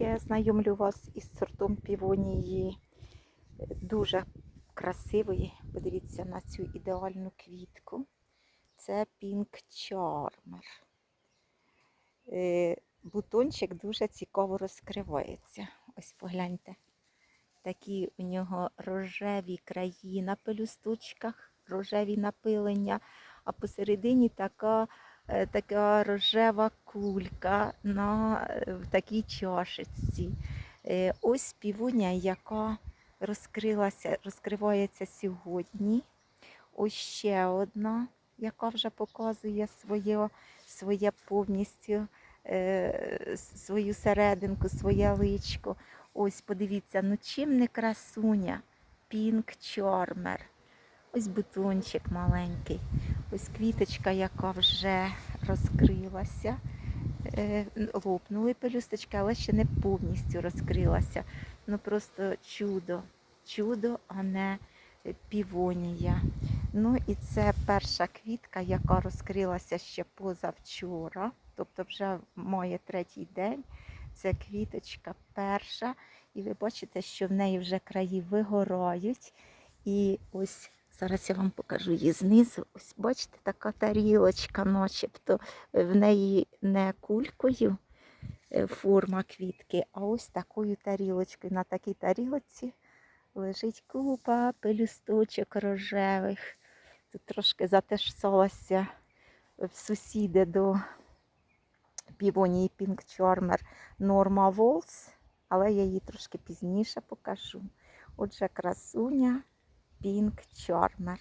ще знайомлю вас із сортом півонії. Е, Дуже красивої. Подивіться на цю ідеальну квітку. Це Pink Charmer. Е, Бутончик дуже цікаво розкривається. Ось погляньте. Такі у нього рожеві краї на пелюсточках, рожеві напилення, а посередині така, така рожева кулька на е, в такій чашечці. Е, Ось півуня, яка розкрилася, розкривається сьогодні. Ось ще одна, яка вже показує своє, своє повністю е, свою серединку, своє личко. Ось подивіться, ну чим не красуня, Pink Charmer. Ось бутончик маленький, ось квіточка, яка вже розкрилася. Е, Лопнули пелюсточки, але ще не повністю розкрилася. Ну просто чудо, чудо, а не півонія. Ну і це перша квітка, яка розкрилася ще позавчора, тобто вже має третій день. Це квіточка перша, і ви бачите, що в неї вже краї вигорають. І ось зараз я вам покажу її знизу. Ось бачите, така тарілочка, начебто в неї не кулькою е, форма квітки, а ось такою тарілочкою. На такій тарілочці лежить купа пелюсточок рожевих. Тут трошки затисалася в сусіди до півонії Pink Charmer Norma Walls, але я її трошки пізніше покажу. Отже, красуня Pink Charmer.